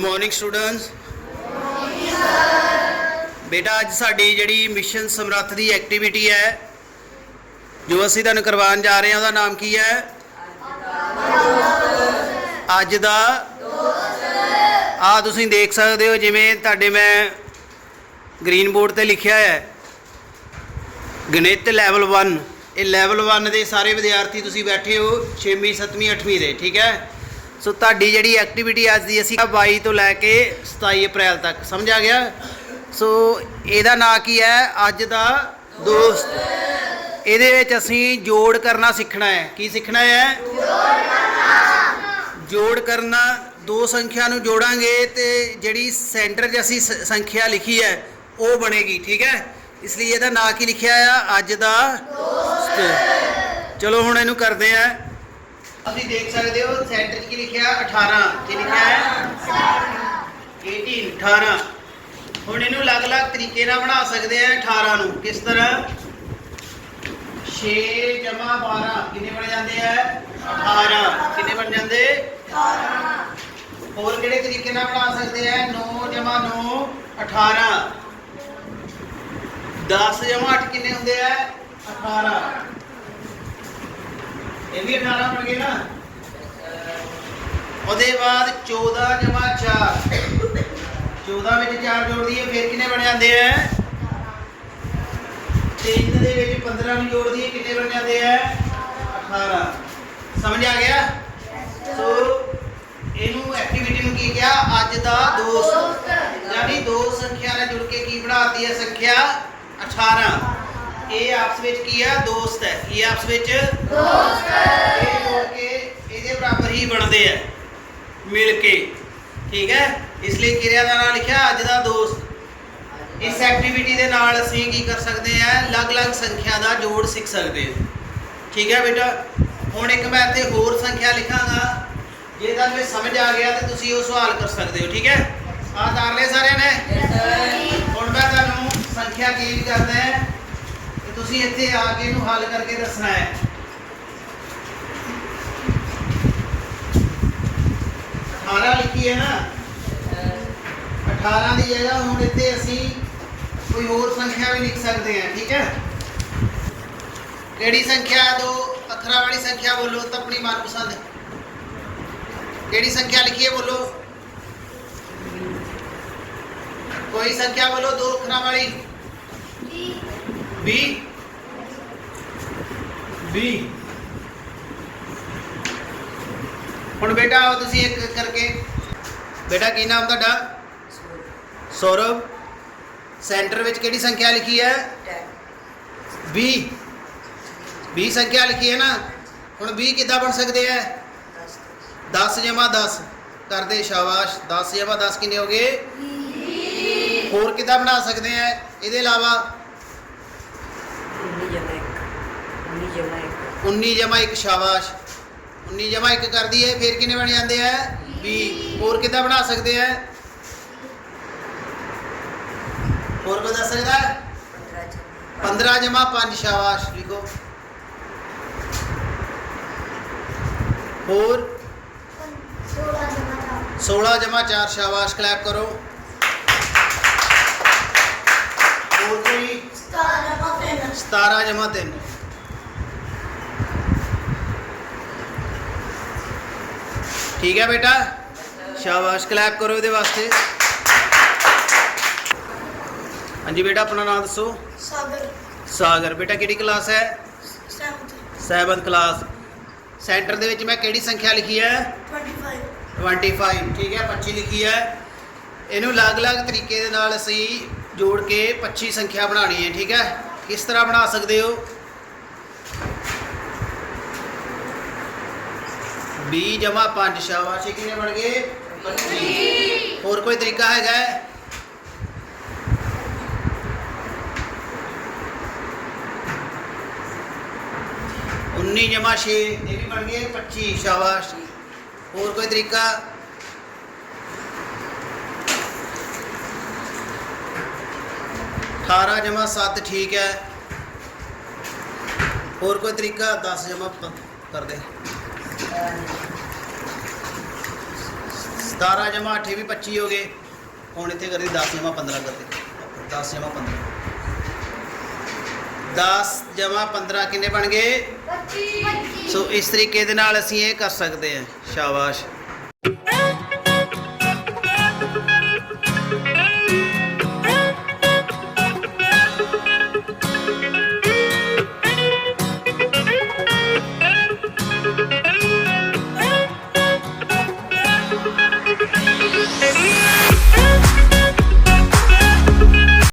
Morning students ਬੇਟਾ, ਅੱਜ ਸਾਡੀ ਜਿਹੜੀ ਮਿਸ਼ਨ ਸਮਰੱਥ ਦੀ ਐਕਟੀਵਿਟੀ ਹੈ, ਜੋ ਅਸੀਂ ਤੁਹਾਨੂੰ ਕਰਵਾਉਣ ਜਾ ਰਹੇ ਹਾਂ, ਉਹਦਾ ਨਾਮ ਕੀ ਹੈ? ਅੱਜ ਦਾ ਆ ਤੁਸੀਂ ਦੇਖ ਸਕਦੇ ਹੋ, ਜਿਵੇਂ ਤੁਹਾਡੇ ਮੈਂ ਗ੍ਰੀਨ ਬੋਰਡ ਤੇ ਲਿਖਿਆ ਹੈ। ਗਣਿਤ ਲੈਵਲ 1 ਇਹ ਲੈਵਲ 1 ਦੇ ਸਾਰੇ ਵਿਦਿਆਰਥੀ ਤੁਸੀਂ ਬੈਠੇ ਹੋ 6ਵੀਂ 7ਵੀਂ 8ਵੀਂ ਦੇ, ਠੀਕ ਹੈ? ਸੋ ਤੁਹਾਡੀ ਜਿਹੜੀ ਐਕਟੀਵਿਟੀ ਅੱਜ ਦੀ ਅਸੀਂ 22 ਤੋਂ ਲੈ ਕੇ 27 ਅਪ੍ਰੈਲ ਤੱਕ, ਸਮਝ ਆ ਗਿਆ? ਸੋ ਇਹਦਾ ਨਾਂ ਕੀ ਹੈ? ਅੱਜ ਦਾ ਦੋਸਤ। ਇਹਦੇ ਵਿੱਚ ਅਸੀਂ ਜੋੜ ਕਰਨਾ ਸਿੱਖਣਾ ਹੈ। ਕੀ ਸਿੱਖਣਾ ਹੈ? ਜੋੜ ਕਰਨਾ। ਦੋ ਸੰਖਿਆ ਨੂੰ ਜੋੜਾਂਗੇ ਤੇ ਜਿਹੜੀ ਸੈਂਟਰ 'ਚ ਅਸੀਂ ਸ- ਸੰਖਿਆ ਲਿਖੀ ਹੈ, ਉਹ ਬਣੇਗੀ, ਠੀਕ ਹੈ? ਇਸ ਲਈ ਇਹਦਾ ਨਾਂ ਕੀ ਲਿਖਿਆ ਆ? ਅੱਜ ਦਾ ਦੋਸਤ। ਚਲੋ ਹੁਣ ਇਹਨੂੰ ਕਰਦੇ ਆ। ਤੁਸੀਂ ਦੇਖ ਸਕਦੇ ਹੋ, ਸੈਂਟਰ 'ਚ ਕੀ ਲਿਖਿਆ? 18 ਕੀ ਲਿਖਿਆ ਹੈ? 18 18 ਹੁਣ ਇਹਨੂੰ ਅਲੱਗ-ਅਲੱਗ ਤਰੀਕੇ ਨਾਲ ਬਣਾ ਸਕਦੇ ਆ 18 ਨੂੰ। ਕਿਸ ਤਰ੍ਹਾਂ? 6 ਜਮਾ 12 ਕਿੰਨੇ ਬਣ ਜਾਂਦੇ ਆ? 18 ਕਿੰਨੇ ਬਣ ਜਾਂਦੇ? 18 ਹੋਰ ਕਿਹੜੇ ਤਰੀਕੇ ਨਾਲ ਬਣਾ ਸਕਦੇ ਆ? 9 ਜਮਾ 9 18 10 ਜਮਾ 8 ਕਿੰਨੇ ਹੁੰਦੇ ਆ? 18 ਇਹ ਵੀ 18 ਬਣ ਗਏ ਨਾ। ਉਹਦੇ ਬਾਅਦ 14 ਜਮਾ 4 14 ਵਿੱਚ 4 ਜੋੜ ਦਈਏ ਫਿਰ ਕਿੰਨੇ ਬਣ ਜਾਂਦੇ ਆ? 3 ਦੇ ਵਿੱਚ 15 ਨੂੰ ਜੋੜ ਦਈਏ ਕਿੰਨੇ ਬਣ ਜਾਂਦੇ ਆ? 18 ਸਮਝ ਆ ਗਿਆ? ਸੋ ਇਹਨੂੰ ਐਕਟੀਵਿਟੀ ਨੂੰ ਕੀ ਕਿਹਾ? ਅੱਜ ਦਾ ਦੋਸਤ ਯਾਨੀ ਦੋ ਸੰਖਿਆ ਨਾਲ ਜੁੜ ਕੇ ਕੀ ਬਣਾਤੀ ਹੈ? ਸੰਖਿਆ 18 ਇਹ ਆਪਸ ਵਿੱਚ ਕੀ ਹੈ ਦੋਸਤ ਹੈ। ਇਹ ਆਪਸ ਵਿੱਚ? ਦੋਸਤ ਹੈ। ਇਹ ਜੋੜ ਕੇ ਇਹਦੇ ਬਰਾਬਰ ਹੀ ਬਣਦੇ ਆ। ਮਿਲ ਕੇ। ਠੀਕ ਹੈ? ਇਸ ਲਈ ਕਿਰਿਆ ਦਾ ਨਾਮ ਲਿਖਿਆ ਅੱਜ ਦਾ ਦੋਸਤ। ਇਸ ਐਕਟੀਵਿਟੀ ਦੇ ਨਾਲ ਅਸੀਂ ਕੀ ਕਰ ਸਕਦੇ ਹਾਂ ਅਲੱਗ-ਅਲੱਗ ਸੰਖਿਆ ਦਾ ਜੋੜ ਸਿੱਖ ਸਕਦੇ ਹਾਂ ਠੀਕ ਹੈ ਬੇਟਾ? ਹੁਣ ਇੱਕ ਮੈਂ ਇੱਥੇ ਹੋਰ ਸੰਖਿਆ ਲਿਖਾਂਗਾ। ਜੇ ਤੁਹਾਨੂੰ ਇਹ ਸਮਝ ਆ ਗਿਆ ਤੇ ਤੁਸੀਂ ਉਹ ਸਵਾਲ ਕਰ ਸਕਦੇ ਹੋ। ਠੀਕ ਹੈ? ਆਹ ਕਰ ਲਏ ਸਾਰਿਆਂ ਨੇ? ਹੁਣ ਮੈਂ ਤੁਹਾਨੂੰ ਸੰਖਿਆ ਕੀ ਕਰਦਾ ਹੈ? ਤੇ ਤੁਸੀਂ ਇੱਥੇ ਆ ਕੇ ਇਹਨੂੰ ਹੱਲ ਕਰਕੇ ਦੱਸਣਾ ਹੈ। ਅਠਾਰਾਂ ਲਿਖੀ ਹੈ ਨਾ? 18 ਦੀ ਜਗ੍ਹਾ ਹੁਣ ਇੱਥੇ ਅਸੀਂ ਕੋਈ ਹੋਰ ਸੰਖਿਆ ਵੀ ਲਿਖ ਸਕਦੇ ਹਾਂ, ਠੀਕ ਹੈ? ਕਿਹੜੀ ਸੰਖਿਆ ਦੋ? ਅੱਖਰਾਂ ਵਾਲੀ ਸੰਖਿਆ ਬੋਲੋ ਤਾਂ ਆਪਣੀ ਮਨਪਸੰਦ। ਕਿਹੜੀ ਸੰਖਿਆ ਲਿਖੀਏ ਬੋਲੋ? ਕੋਈ ਸੰਖਿਆ ਬੋਲੋ ਦੋ ਅੱਖਰਾਂ ਵਾਲੀ। 20 20 ਹੁਣ ਬੇਟਾ ਆਓ ਤੁਸੀਂ ਇੱਕ ਇੱਕ ਕਰਕੇ। ਬੇਟਾ ਕੀ ਨਾਮ ਤੁਹਾਡਾ? ਸੌਰਵ। ਸੈਂਟਰ ਵਿੱਚ ਕਿਹੜੀ ਸੰਖਿਆ ਲਿਖੀ ਹੈ? 20 20 ਸੰਖਿਆ ਲਿਖੀ ਹੈ ਨਾ? ਹੁਣ 20 ਕਿੱਦਾਂ ਬਣ ਸਕਦੇ ਹੈ? 10 ਜਮਾ 10 ਕਰਦੇ ਸ਼ਾਬਾਸ਼। 10 ਜਮਾ 10 ਕਿੰਨੇ ਹੋ ਗਏ? ਹੋਰ ਕਿੱਦਾਂ ਬਣਾ ਸਕਦੇ ਆ ਇਹਦੇ ਇਲਾਵਾ 19 ਜਮਾ 1 ਸ਼ਾਬਾਸ਼। 19 ਜਮਾ 1 ਕਰ ਦਈਏ ਫਿਰ ਕਿੰਨੇ ਬਣ ਜਾਂਦੇ ਆ 20 ਹੋਰ ਕਿੱਦਾਂ ਬਣਾ ਸਕਦੇ ਆ ਹੋਰ ਕੋਈ ਦੱਸ ਸਕਦਾ ਹੈ 15 ਜਮਾ 5 ਸ਼ਾਬਾਸ਼ ਲਿਖੋ। ਹੋਰ? 16 ਜਮਾ 4 ਸ਼ਾਬਾਸ਼ ਕਲੈਪ ਕਰੋ। ਹੋਰ ਕੋਈ? 17 ਜਮਾ 3 ਠੀਕ ਹੈ ਬੇਟਾ? ਸ਼ਾਬਾਸ਼ ਕਲੈਪ ਕਰੋ ਇਹਦੇ ਵਾਸਤੇ। ਹਾਂਜੀ ਬੇਟਾ ਆਪਣਾ ਨਾਮ ਦੱਸੋ? ਸਾਗਰ। ਸਾਗਰ। ਬੇਟਾ ਕਿਹੜੀ ਕਲਾਸ ਹੈ? 7th ਕਲਾਸ ਸੈਂਟਰ ਦੇ ਵਿੱਚ ਮੈਂ ਕਿਹੜੀ ਸੰਖਿਆ ਲਿਖੀ ਹੈ? 25 25 ਠੀਕ ਹੈ 25 ਲਿਖੀ ਹੈ। ਇਹਨੂੰ ਅਲੱਗ-ਅਲੱਗ ਤਰੀਕੇ ਦੇ ਨਾਲ ਅਸੀਂ ਜੋੜ ਕੇ 25 ਸੰਖਿਆ ਬਣਾਉਣੀ ਹੈ ਠੀਕ ਹੈ? ਕਿਸ ਤਰ੍ਹਾਂ ਬਣਾ ਸਕਦੇ ਹੋ? 20 ਜਮਾ 5 ਸ਼ਾਬਾਸ਼ ਇਹ ਕਿੰਨੇ ਬਣ ਗਏ 25 ਹੋਰ ਕੋਈ ਤਰੀਕਾ ਹੈਗਾ ਹੈ? ਉੱਨੀ ਜਮਾ 6 ਇਹ ਵੀ ਬਣ ਗਏ 25 ਸ਼ਾਬਾਸ਼ ਹੋਰ ਕੋਈ ਤਰੀਕਾ ਅਠਾਰਾਂ ਜਮਾ 7 ਠੀਕ ਹੈ ਹੋਰ ਕੋਈ ਤਰੀਕਾ 10 ਜਮਾ ਕਰ ਦੇ 17 ਜਮਾ 8 ਵੀ 25 ਹੋ ਗਏ। ਹੁਣ ਇੱਥੇ ਕਰਦੀ 10 ਜਮਾ 15 ਕਰਦੇ। 10 ਜਮਾ 15 10 ਜਮਾ 15 ਕਿੰਨੇ ਬਣ ਗਏ? ਸੋ ਇਸ ਤਰੀਕੇ ਦੇ ਨਾਲ ਅਸੀਂ ਇਹ ਕਰ ਸਕਦੇ ਹਾਂ। ਸ਼ਾਬਾਸ਼।